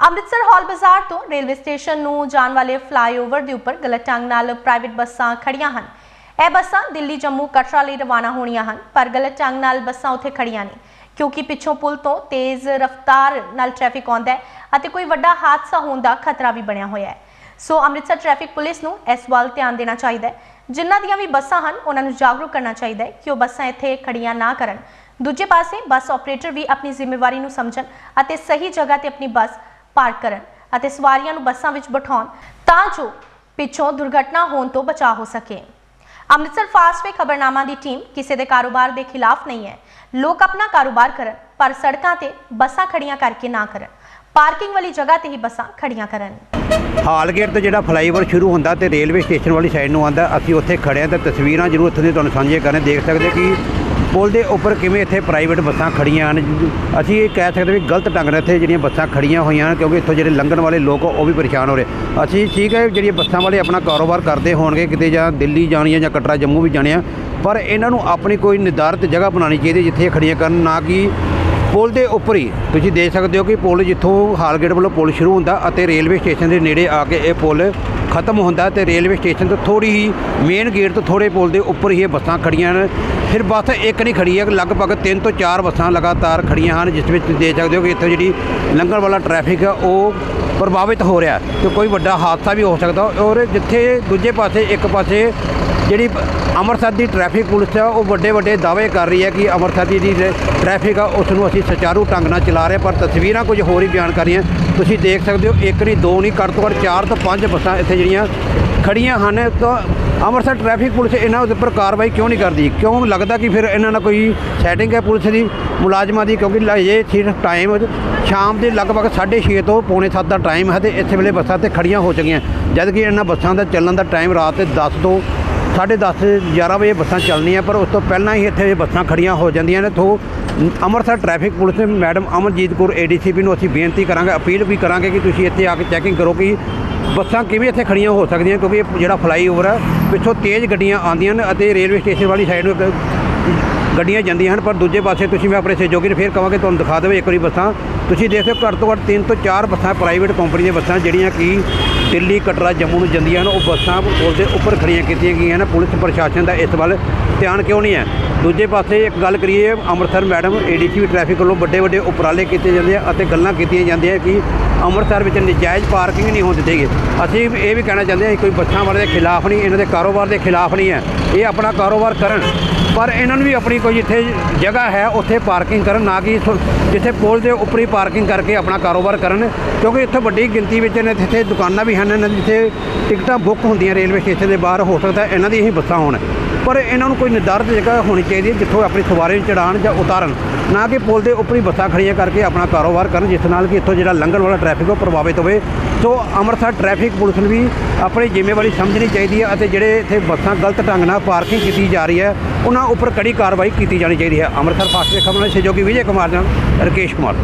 ਅੰਮ੍ਰਿਤਸਰ ਹਾਲ ਬਾਜ਼ਾਰ ਤੋਂ railway station ਨੂੰ ਜਾਣ ਵਾਲੇ ਫਲਾਈਓਵਰ ਦੇ ਉੱਪਰ ਗਲਤ ਢੰਗ ਨਾਲ ਪ੍ਰਾਈਵੇਟ ਬੱਸਾਂ ਖੜੀਆਂ ਹਨ। ਇਹ ਬੱਸਾਂ ਦਿੱਲੀ, ਜੰਮੂ, ਕਟਰਾ ਲਈ ਰਵਾਨਾ ਹੋਣੀਆਂ ਹਨ, ਪਰ ਗਲਤ ਢੰਗ ਨਾਲ ਬੱਸਾਂ ਉੱਥੇ ਖੜੀਆਂ ਨੇ, ਕਿਉਂਕਿ ਪਿੱਛੋਂ ਪੁਲ ਤੋਂ ਤੇਜ਼ ਰਫ਼ਤਾਰ ਨਾਲ ਟ੍ਰੈਫਿਕ ਆਉਂਦਾ ਹੈ ਅਤੇ ਕੋਈ ਵੱਡਾ ਹਾਦਸਾ ਹੋਣ ਦਾ ਖਤਰਾ ਵੀ ਬਣਿਆ ਹੋਇਆ ਹੈ। ਸੋ ਅੰਮ੍ਰਿਤਸਰ ਟ੍ਰੈਫਿਕ ਪੁਲਿਸ ਨੂੰ ਇਸ ਵੱਲ ਧਿਆਨ ਦੇਣਾ ਚਾਹੀਦਾ ਹੈ। ਜਿਨ੍ਹਾਂ ਦੀਆਂ ਵੀ ਬੱਸਾਂ ਹਨ, ਉਹਨਾਂ ਨੂੰ ਜਾਗਰੂਕ ਕਰਨਾ ਚਾਹੀਦਾ ਹੈ ਕਿ ਉਹ ਬੱਸਾਂ ਇੱਥੇ ਖੜੀਆਂ ਨਾ ਕਰਨ। ਦੂਜੇ ਪਾਸੇ ਬੱਸ ਆਪਰੇਟਰ ਵੀ ਆਪਣੀ ਜ਼ਿੰਮੇਵਾਰੀ ਨੂੰ ਸਮਝਣ ਅਤੇ ਸਹੀ ਜਗ੍ਹਾ ਤੇ ਆਪਣੀ ਬੱਸ ਪਾਰਕ ਕਰਨ ਅਤੇ ਸਵਾਰੀਆਂ ਨੂੰ ਬੱਸਾਂ ਵਿੱਚ ਬਿਠਾਉਣ ਤਾਂ ਜੋ ਪਿੱਛੋਂ ਦੁਰਘਟਨਾ ਹੋਣ ਤੋਂ ਬਚਾ ਹੋ ਸਕੇ। ਅੰਮ੍ਰਿਤਸਰ ਫਾਸਟਵੇ ਖਬਰਨਾਮਾ ਦੀ ਟੀਮ ਕਿਸੇ ਦੇ ਕਾਰੋਬਾਰ ਦੇ ਖਿਲਾਫ ਨਹੀਂ ਹੈ। ਲੋਕ ਆਪਣਾ ਕਾਰੋਬਾਰ ਕਰਨ, ਪਰ ਸੜਕਾਂ ਤੇ ਬੱਸਾਂ ਖੜੀਆਂ ਕਰਕੇ ਨਾ ਕਰਨ। ਪਾਰਕਿੰਗ ਵਾਲੀ ਜਗ੍ਹਾ ਤੇ ਹੀ ਬੱਸਾਂ ਖੜੀਆਂ ਕਰਨ। ਹਾਲ ਗੇਟ ਤੋਂ ਜਿਹੜਾ ਫਲਾਈਓਵਰ ਸ਼ੁਰੂ ਹੁੰਦਾ ਤੇ ਰੇਲਵੇ ਸਟੇਸ਼ਨ ਵਾਲੀ ਸਾਈਡ ਨੂੰ ਆਉਂਦਾ, ਅਸੀਂ ਉੱਥੇ ਖੜੇ ਹਾਂ ਤੇ ਤਸਵੀਰਾਂ ਜ਼ਰੂਰ ਇੱਥੋਂ ਦੀ ਤੁਹਾਨੂੰ ਸਾਂਝੀਆਂ ਕਰਨ। ਦੇਖ ਸਕਦੇ ਕਿ ਪੁਲ ਦੇ ਉੱਪਰ ਕਿਵੇਂ ਇੱਥੇ ਪ੍ਰਾਈਵੇਟ ਬੱਸਾਂ ਖੜੀਆਂ ਹਨ? ਅਸੀਂ ਇਹ ਕਹਿ ਸਕਦੇ ਵੀ ਗਲਤ ਢੰਗ ਨਾਲ ਇੱਥੇ ਜਿਹੜੀਆਂ ਬੱਸਾਂ ਖੜੀਆਂ ਹੋਈਆਂ ਹਨ, ਕਿਉਂਕਿ ਇੱਥੋਂ ਜਿਹੜੇ ਲੰਘਣ ਵਾਲੇ ਲੋਕ ਉਹ ਵੀ ਪਰੇਸ਼ਾਨ ਹੋ ਰਹੇ। ਅਸੀਂ ਠੀਕ ਹੈ ਜਿਹੜੀਆਂ ਬੱਸਾਂ ਵਾਲੇ ਆਪਣਾ ਕਾਰੋਬਾਰ ਕਰਦੇ ਹੋਣਗੇ, ਕਿਤੇ ਜਾਂ ਦਿੱਲੀ ਜਾਣੀਆਂ ਜਾਂ ਕਟਰਾ ਜੰਮੂ ਵੀ ਜਾਣੇ ਆ ਪਰ ਇਹਨਾਂ ਨੂੰ ਆਪਣੀ ਕੋਈ ਨਿਰਧਾਰਿਤ ਜਗ੍ਹਾ ਬਣਾਉਣੀ ਚਾਹੀਦੀ ਜਿੱਥੇ ਇਹ ਖੜੀਆਂ ਕਰਨ, ਨਾ ਕਿ ਪੁਲ ਦੇ ਉੱਪਰ ਹੀ। ਤੁਸੀਂ ਦੇਖ ਸਕਦੇ ਹੋ ਕਿ ਪੁਲ ਜਿੱਥੋਂ ਹਾਲਗੇਟ ਵੱਲੋਂ ਪੁਲ ਸ਼ੁਰੂ ਹੁੰਦਾ ਅਤੇ ਰੇਲਵੇ ਸਟੇਸ਼ਨ ਦੇ ਨੇੜੇ ਆ ਕੇ ਇਹ ਪੁਲ ਖਤਮ ਹੁੰਦਾ ਤੇ ਰੇਲਵੇ ਸਟੇਸ਼ਨ ਤੋਂ ਥੋੜੀ ਹੀ ਮੇਨ ਗੇਟ ਤੋਂ ਥੋੜੇ ਪੁਲ ਦੇ ਉੱਪਰ ਹੀ ਇਹ ਬੱਸਾਂ ਖੜੀਆਂ ਹਨ। ਫਿਰ ਬੱਸ ਇੱਕ ਨਹੀਂ ਖੜੀ ਹੈ, ਲਗਭਗ ਤਿੰਨ ਤੋਂ ਚਾਰ ਬੱਸਾਂ ਲਗਾਤਾਰ ਖੜੀਆਂ ਹਨ, ਜਿਸ ਵਿੱਚ ਤੁਸੀਂ ਦੇਖ ਸਕਦੇ ਹੋ ਕਿ ਇੱਥੇ ਜਿਹੜੀ ਲੰਘਣ ਵਾਲਾ ਟ੍ਰੈਫਿਕ ਹੈ, ਉਹ ਪ੍ਰਭਾਵਿਤ ਹੋ ਰਿਹਾ ਤੇ ਕੋਈ ਵੱਡਾ ਹਾਦਸਾ ਵੀ ਹੋ ਸਕਦਾ ਔਰ ਜਿੱਥੇ ਦੂਜੇ ਪਾਸੇ, ਇੱਕ ਪਾਸੇ ਜਿਹੜੀ ਅੰਮ੍ਰਿਤਸਰ ਦੀ ਟ੍ਰੈਫਿਕ ਪੁਲਿਸ ਆ ਉਹ ਵੱਡੇ ਵੱਡੇ ਦਾਅਵੇ ਕਰ ਰਹੀ ਹੈ ਕਿ ਅੰਮ੍ਰਿਤਸਰ ਦੀ ਜਿਹੜੀ ਟ੍ਰੈਫਿਕ ਆ, ਉਸ ਨੂੰ ਅਸੀਂ ਸੁਚਾਰੂ ਢੰਗ ਨਾਲ ਚਲਾ ਰਹੇ ਪਰ ਤਸਵੀਰਾਂ ਕੁਝ ਹੋਰ ਹੀ ਬਿਆਨ ਕਰ ਰਹੀਆਂ ਤੁਸੀਂ ਦੇਖ ਸਕਦੇ ਹੋ, ਇੱਕ ਨਹੀਂ, ਦੋ ਨਹੀਂ, ਘੱਟ ਤੋਂ ਘੱਟ ਚਾਰ ਤੋਂ ਪੰਜ ਬੱਸਾਂ ਇੱਥੇ ਜਿਹੜੀਆਂ ਖੜੀਆਂ ਹਨ, ਤਾਂ ਅੰਮ੍ਰਿਤਸਰ ਟ੍ਰੈਫਿਕ ਪੁਲਿਸ ਇਹਨਾਂ ਦੇ ਉੱਪਰ ਕਾਰਵਾਈ ਕਿਉਂ ਨਹੀਂ ਕਰਦੀ? ਕਿਉਂ ਲੱਗਦਾ ਕਿ ਫਿਰ ਇਹਨਾਂ ਨਾਲ ਕੋਈ ਸੈਟਿੰਗ ਹੈ ਪੁਲਿਸ ਦੀ, ਮੁਲਾਜ਼ਮਾਂ ਦੀ? ਕਿਉਂਕਿ ਇਹ ਸਿਰਫ ਟਾਈਮ ਸ਼ਾਮ ਦੇ ਲਗਭਗ 6:30 ਤੋਂ ਪੌਣੇ 7 ਦਾ ਟਾਈਮ ਹੈ ਤੇ ਇੱਥੇ ਵੇਲੇ ਬੱਸਾਂ ਤੇ ਖੜੀਆਂ ਹੋ ਚੁੱਕੀਆਂ। ਜਦ ਕਿ ਇਹਨਾਂ ਬੱਸਾਂ ਦਾ ਚੱਲਣ ਦਾ ਟਾਈਮ ਰਾਤ ਦੇ 10 ਤੋਂ 10:30 11 ਵਜੇ ਬੱਸਾਂ ਚੱਲਣੀਆਂ, ਪਰ ਉਸ ਤੋਂ ਪਹਿਲਾਂ ਹੀ ਇੱਥੇ ਬੱਸਾਂ ਖੜੀਆਂ ਹੋ ਜਾਂਦੀਆਂ ਨੇ। ਤੋਂ ਅੰਮ੍ਰਿਤਸਰ ਟ੍ਰੈਫਿਕ ਪੁਲਿਸ ਨੇ ਮੈਡਮ ਅਮਨਜੀਤ ਕੌਰ ਏਡੀਸੀਪੀ ਨੂੰ ਅਸੀਂ ਬੇਨਤੀ ਕਰਾਂਗੇ, ਅਪੀਲ ਵੀ ਕਰਾਂਗੇ ਕਿ ਤੁਸੀਂ ਇੱਥੇ ਆ ਕੇ ਚੈਕਿੰਗ ਕਰੋ ਕਿ ਬੱਸਾਂ ਕਿਵੇਂ ਇੱਥੇ ਖੜੀਆਂ ਹੋ ਸਕਦੀਆਂ, ਕਿਉਂਕਿ ਇਹ ਜਿਹੜਾ ਫਲਾਈਓਵਰ ਹੈ ਪਿੱਛੋਂ ਤੇਜ਼ ਗੱਡੀਆਂ ਆਉਂਦੀਆਂ ਨੇ ਅਤੇ ਰੇਲਵੇ ਸਟੇਸ਼ਨ ਵਾਲੀ ਸਾਈਡ ਨੂੰ ਗੱਡੀਆਂ ਜਾਂਦੀਆਂ ਹਨ, ਪਰ ਦੂਜੇ ਪਾਸੇ ਤੁਸੀਂ ਮੈਂ ਆਪਣੇ ਸਹਿਯੋਗੀ ਨੂੰ ਫੇਰ ਕਹਾਂਗੇ ਤੁਹਾਨੂੰ ਦਿਖਾ ਦੇਵੇ ਇੱਕ ਵਾਰੀ ਬੱਸਾਂ। ਤੁਸੀਂ ਦੇਖ ਸਕਦੇ ਹੋ ਘੱਟ ਤੋਂ ਘੱਟ ਤਿੰਨ ਤੋਂ ਚਾਰ ਬੱਸਾਂ ਪ੍ਰਾਈਵੇਟ ਕੰਪਨੀ ਦੀਆਂ ਬੱਸਾਂ ਜਿਹੜੀਆਂ ਕਿ ਦਿੱਲੀ, ਕਟਰਾ, ਜੰਮੂ ਨੂੰ ਜਾਂਦੀਆਂ ਹਨ। ਉਹ ਬੱਸਾਂ ਪੁਲ ਦੇ ਉੱਪਰ ਖੜੀਆਂ ਕੀਤੀਆਂ ਗਈਆਂ ਹਨ। ਪੁਲਿਸ ਪ੍ਰਸ਼ਾਸਨ ਦਾ ਇਸ ਵੱਲ ਧਿਆਨ ਕਿਉਂ ਨਹੀਂ ਹੈ? ਦੂਜੇ ਪਾਸੇ ਇੱਕ ਗੱਲ ਕਰੀਏ, ਅੰਮ੍ਰਿਤਸਰ ਮੈਡਮ ਏਡੀਸੀ ਟ੍ਰੈਫਿਕ ਵੱਲੋਂ ਵੱਡੇ ਵੱਡੇ ਉਪਰਾਲੇ ਕੀਤੇ ਜਾਂਦੇ ਆ ਅਤੇ ਗੱਲਾਂ ਕੀਤੀਆਂ ਜਾਂਦੀਆਂ ਕਿ ਅੰਮ੍ਰਿਤਸਰ ਵਿੱਚ ਨਜਾਇਜ਼ ਪਾਰਕਿੰਗ ਨਹੀਂ ਹੋਣ ਦਿੱਤੇਗੀ ਅਸੀਂ ਇਹ ਵੀ ਕਹਿਣਾ ਚਾਹੁੰਦੇ ਹਾਂ ਕੋਈ ਬੱਸਾਂ ਵਾਲੇ ਦੇ ਖਿਲਾਫ ਨਹੀਂ, ਇਹਨਾਂ ਦੇ ਕਾਰੋਬਾਰ ਦੇ ਖਿਲਾਫ ਨਹੀਂ ਹੈ। ਇਹ ਆਪਣਾ ਕਾਰੋਬਾਰ ਕਰਨ। ਪਰ ਇਹਨਾਂ ਨੂੰ ਵੀ ਆਪਣੀ ਕੋਈ ਜਿੱਥੇ ਜਗ੍ਹਾ ਹੈ, ਉੱਥੇ ਪਾਰਕਿੰਗ ਕਰਨ, ਨਾ ਕਿ ਇੱਥੋਂ- ਜਿੱਥੇ ਪੁਲ ਦੇ ਉੱਪਰ ਹੀ ਪਾਰਕਿੰਗ ਕਰਕੇ ਆਪਣਾ ਕਾਰੋਬਾਰ ਕਰਨ, ਕਿਉਂਕਿ ਇੱਥੇ ਵੱਡੀ ਗਿਣਤੀ ਵਿੱਚ ਨੇ ਇੱਥੇ ਦੁਕਾਨਾਂ ਵੀ ਹਨ ਜਿੱਥੇ ਟਿਕਟਾਂ ਬੁੱਕ ਹੁੰਦੀਆਂ ਰੇਲਵੇ ਸਟੇਸ਼ਨ ਦੇ ਬਾਹਰ, ਹੋ ਸਕਦਾ ਇਹਨਾਂ ਦੀ ਹੀ ਬੱਸਾਂ ਹੋਣ। ਪਰ ਇਹਨਾਂ ਨੂੰ ਕੋਈ ਨਿਰਧਾਰਤ ਜਗ੍ਹਾ ਹੋਣੀ ਚਾਹੀਦੀ ਹੈ ਜਿੱਥੋਂ ਆਪਣੀ ਸਵਾਰੀ ਨੂੰ ਜਾਂ ਉਤਾਰਨ। ਨਾ ਕਿ ਪੁਲ ਦੇ ਉੱਪਰ ਹੀ ਬੱਸਾਂ ਖੜੀਆਂ ਕਰਕੇ ਆਪਣਾ ਕਾਰੋਬਾਰ ਕਰਨ, ਜਿਸ ਨਾਲ ਕਿ ਇੱਥੋਂ ਜਿਹੜਾ ਲੰਘਣ ਵਾਲਾ ਟ੍ਰੈਫਿਕ ਉਹ ਪ੍ਰਭਾਵਿਤ ਹੋਵੇ। ਸੋ ਅੰਮ੍ਰਿਤਸਰ ਟ੍ਰੈਫਿਕ ਪੁਲਿਸ ਨੂੰ ਵੀ ਆਪਣੀ ਜ਼ਿੰਮੇਵਾਰੀ ਸਮਝਣੀ ਚਾਹੀਦੀ ਹੈ ਅਤੇ ਜਿਹੜੇ ਇੱਥੇ ਬੱਸਾਂ ਗਲਤ ਢੰਗ ਨਾਲ ਪਾਰਕਿੰਗ ਕੀਤੀ ਜਾ ਰਹੀ ਹੈ, ਉਹਨਾਂ ਉੱਪਰ ਕੜੀ ਕਾਰਵਾਈ ਕੀਤੀ ਜਾਣੀ ਚਾਹੀਦੀ ਹੈ। ਅੰਮ੍ਰਿਤਸਰ ਫਾਸਟ ਵੇ ਖਬਰਾਂ ਸਹਿਯੋਗੀ ਵਿਜੇ ਕੁਮਾਰ ਨਾਲ ਰਕੇਸ਼ ਕੁਮਾਰ।